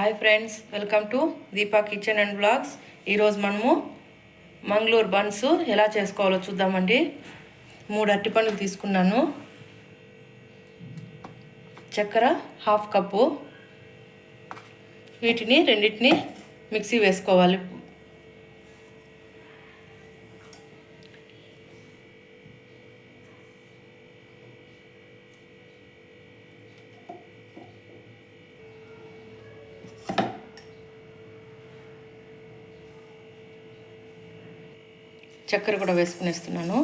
Hi friends welcome to Deepa kitchen and blogs. ఈరోజు మనము Mangaluru buns ఎలా చేసుకోవాలో చూద్దామండి. మూడు అరటిపండ్లు తీసుకున్నాను. చక్కెర హాఫ్ కప్పు. వీటిని రెండింటిని మిక్సీ వేసుకోవాలి. చక్కెర కూడా వేసుకునేస్తున్నాను.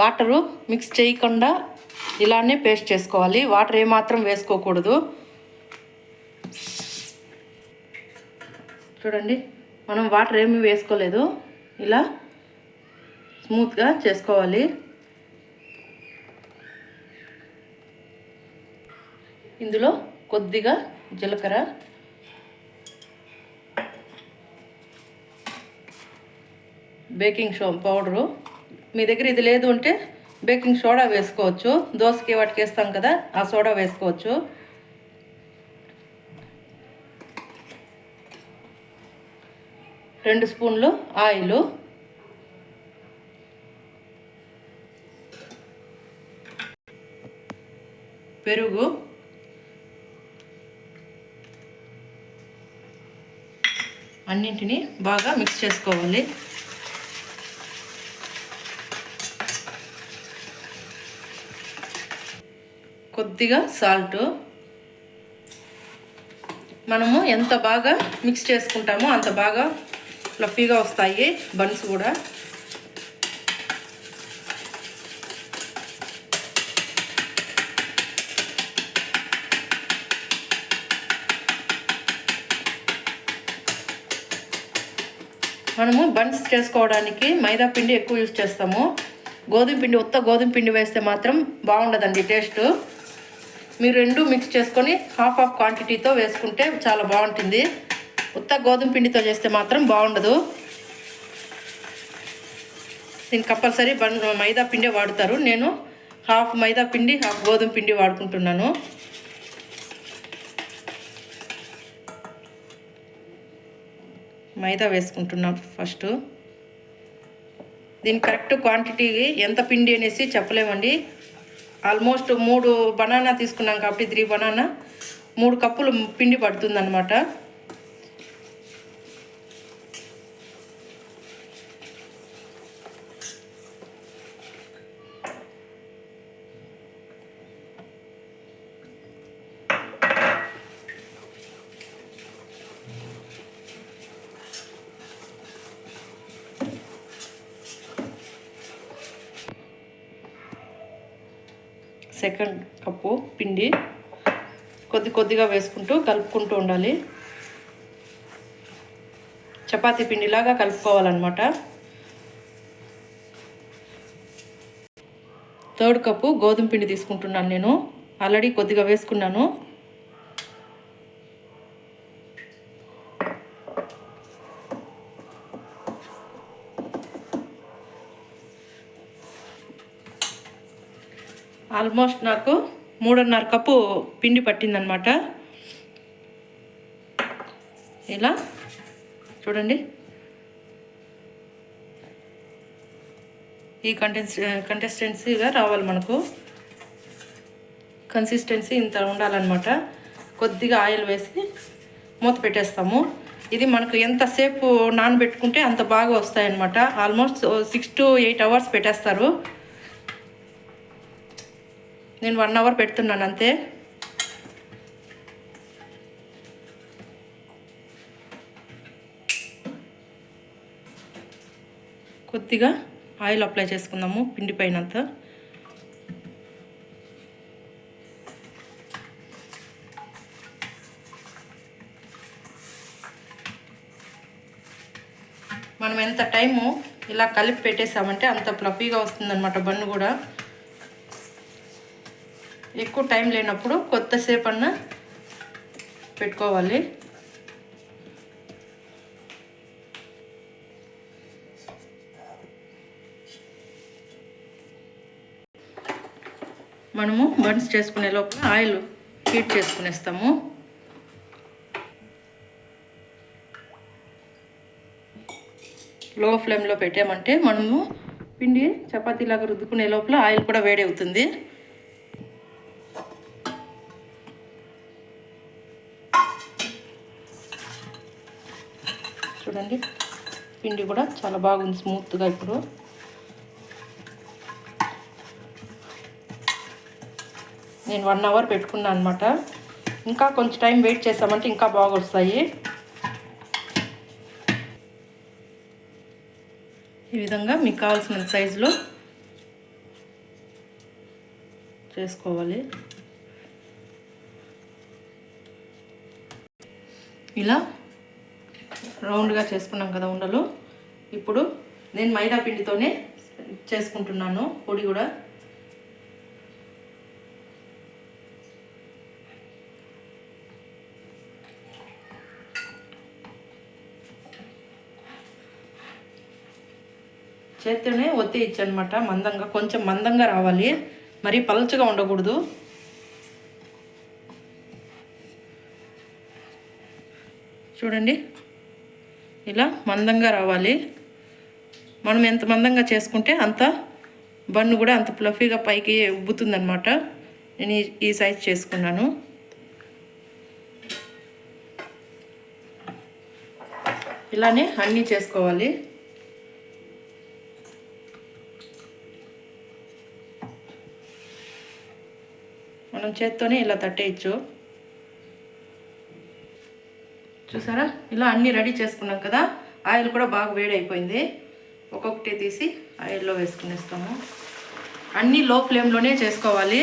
వాటరు మిక్స్ చేయకుండా ఇలానే పేస్ట్ చేసుకోవాలి. వాటర్ ఏమాత్రం వేసుకోకూడదు. చూడండి మనం వాటర్ ఏమీ వేసుకోలేదు. ఇలా స్మూత్గా చేసుకోవాలి. ఇందులో కొద్దిగా జీలకర్ర బేకింగ్ షో పౌడరు. మీ దగ్గర ఇది లేదు అంటే బేకింగ్ సోడా వేసుకోవచ్చు. దోసకి వాటికి వేస్తాం కదా ఆ సోడా వేసుకోవచ్చు. రెండు స్పూన్లు ఆయిల్. పెరుగు. అన్నింటినీ బాగా మిక్స్ చేసుకోవాలి. కొద్దిగా సాల్ట్. మనము ఎంత బాగా మిక్స్ చేసుకుంటామో అంత బాగా ఫ్లఫీగా వస్తాయి బన్స్ కూడా. మనము బన్స్ చేసుకోవడానికి మైదా పిండి ఎక్కువ యూజ్ చేస్తాము. గోధుమ పిండి ఉత్త గోధుమ పిండి వేస్తే మాత్రం బాగుండదండి టేస్ట్ మీరు రెండు మిక్స్ చేసుకొని హాఫ్ హాఫ్ క్వాంటిటీతో వేసుకుంటే చాలా బాగుంటుంది. ఉత్త గోధుమ పిండితో చేస్తే మాత్రం బాగుండదు. దీనికి కంపల్సరీ బన్ మైదా పిండి వాడతారు. నేను హాఫ్ మైదా పిండి హాఫ్ గోధుమ పిండి వాడుకుంటున్నాను. మైదా వేసుకుంటున్నాం ఫస్ట్. దీని కరెక్ట్ క్వాంటిటీ ఎంత పిండి అనేసి చెప్పలేమండి. ఆల్మోస్ట్ మూడు బనానా తీసుకున్నాం కాబట్టి త్రీ బనానా. మూడు కప్పులు పిండి పడుతుంది సెకండ్ కప్పు పిండి కొద్ది కొద్దిగా వేసుకుంటూ కలుపుకుంటూ ఉండాలి. చపాతీ పిండిలాగా కలుపుకోవాలన్నమాట. థర్డ్ కప్పు గోధుమ పిండి తీసుకుంటున్నాను నేను. ఆల్రెడీ కొద్దిగా వేసుకున్నాను. ఆల్మోస్ట్ నాకు మూడున్నర కప్పు పిండి పట్టిందనమాట ఇలా చూడండి. ఈ కంటెన్స్ కంటెస్టెన్సీగా రావాలి మనకు. కన్సిస్టెన్సీ ఇంత ఉండాలన్నమాట. కొద్దిగా ఆయిల్ వేసి మూత పెట్టేస్తాము. ఇది మనకు ఎంతసేపు నానబెట్టుకుంటే అంత బాగా వస్తాయన్నమాట. Almost six to eight hours పెట్టేస్తారు. నేను వన్ అవర్ పెడుతున్నాను అంతే? కొద్దిగా ఆయిల్ అప్లై చేసుకుందాము పిండి పైనంత. మనం ఎంత టైము ఇలా కలిపి పెట్టేసామంటే అంత ఫ్లఫీగా వస్తుందన్నమాట బన్ను కూడా. ఎక్కువ టైం లేనప్పుడు కొత్తసేపు అన్న పెట్టుకోవాలి. మనము బన్స్ చేసుకునే లోపల ఆయిల్ హీట్ చేసుకునేస్తాము. లో ఫ్లేమ్లో పెట్టామంటే మనము పిండి చపాతీలాగా రుద్దుకునే లోపల ఆయిల్ కూడా వేడి అవుతుంది చూడండి. పిండి కూడా చాలా బాగుంది స్మూత్గా ఇప్పుడు. నేను వన్ అవర్ పెట్టుకున్నాను అనమాట ఇంకా కొంచెం టైం వెయిట్ చేసామంటే ఇంకా బాగా వస్తాయి ఈ విధంగా మీకు కావాల్సిన సైజులో చేసుకోవాలి. ఇలా రౌండ్గా చేసుకున్నాం కదా ఉండలు. ఇప్పుడు నేను మైదా పిండితోనే చేసుకుంటున్నాను పొడి కూడా. చేత్తోనే ఒత్తి ఇచ్చనమాట మందంగా కొంచెం మందంగా రావాలి. మరి పలచగా ఉండకూడదు. చూడండి. ఇలా మందంగా రావాలి. మనం ఎంత మందంగా చేసుకుంటే అంత బన్ను కూడా అంత ఫ్లఫీగా పైకి ఉబ్బుతుందనమాట నేను ఈ- ఈ సైజ్ చేసుకున్నాను. ఇలానే అన్నీ చేసుకోవాలి. మనం చేత్తోనే ఇలా తట్టేయచ్చు. చూసారా? ఇలా అన్నీ రెడీ చేసుకున్నాం కదా ఆయిల్ కూడా బాగా వేడి అయిపోయింది ఒక్కొక్కటి తీసి ఆయిల్లో వేసుకునేస్తాము. అన్నీ లో ఫ్లేమ్లోనే చేసుకోవాలి.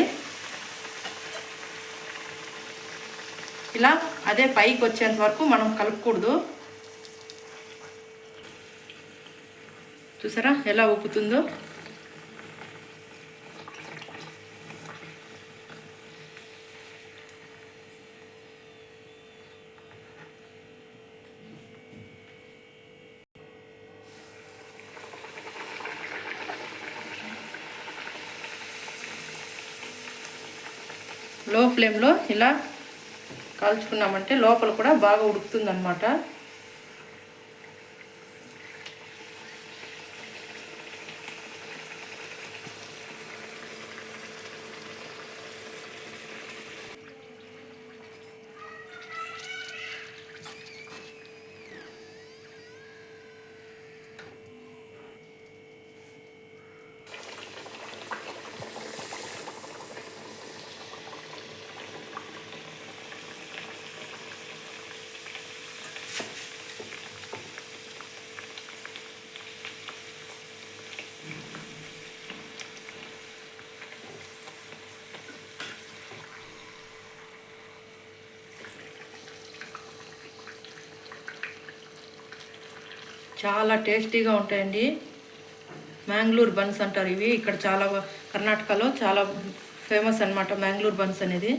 ఇలా అదే పైకి వచ్చేంత వరకు మనం కలుపుకూడదు. చూసారా ఎలా ఉప్పుతుందో? లో ఫ్లేమ్లో ఇలా కాల్చుకున్నామంటే లోపల కూడా బాగా ఉడుకుతుంది చాలా టేస్టీగా ఉంటాయండి. మ్యాంగ్లూర్ బన్స్ అంటారు ఇవి. ఇక్కడ చాలా కర్ణాటకలో చాలా ఫేమస్ అన్నమాట మ్యాంగ్లూర్ బన్స్ అనేది.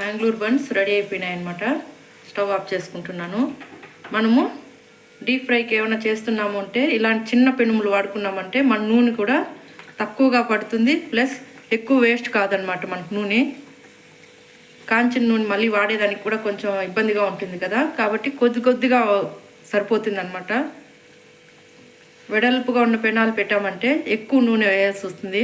మ్యాంగ్లూర్ బన్స్ రెడీ అయిపోయినాయి అనమాట స్టవ్ ఆఫ్ చేసుకుంటున్నాను. మనము డీప్ ఫ్రైకి ఏమైనా చేస్తున్నాము అంటే ఇలాంటి చిన్న పెనుములు వాడుకున్నామంటే మన నూనె కూడా తక్కువగా పడుతుంది ప్లస్ ఎక్కువ వేస్ట్ కాదనమాట మనకు నూనె. కాంచిన నూనె మళ్ళీ వాడేదానికి కూడా కొంచెం ఇబ్బందిగా ఉంటుంది కదా. కాబట్టి కొద్ది కొద్దిగా సరిపోతుంది అనమాట వెడల్పుగా ఉన్న పెనాలు పెట్టామంటే ఎక్కువ నూనె వేయాల్సి వస్తుంది.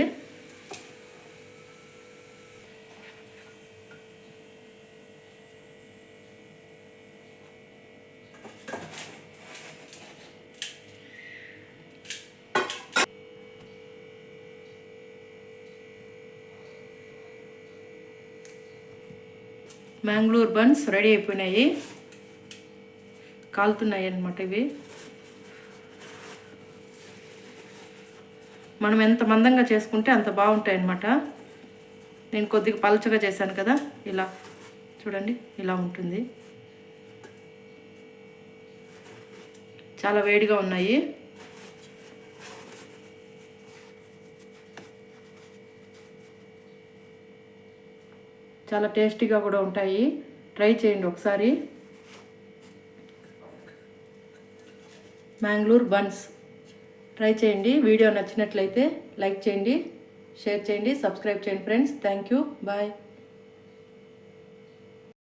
మ్యాంగ్లూర్ బన్స్ రెడీ అయిపోయినాయి. కాలుతున్నాయి అన్నమాట ఇవి. మనం ఎంత మందంగా చేసుకుంటే అంత బాగుంటాయి అన్నమాట. నేను కొద్దిగా పలచగా చేశాను కదా ఇలా చూడండి ఇలా ఉంటుంది. చాలా వేడిగా ఉన్నాయి. చాలా టేస్టీగా కూడా ఉంటాయి. ట్రై చేయండి ఒకసారి. మ్యాంగ్లూర్ బన్స్. ట్రై చేయండి. వీడియో నచ్చినట్లయితే లైక్ చేయండి షేర్ చేయండి సబ్స్క్రైబ్ చేయండి ఫ్రెండ్స్. Thank you. బాయ్.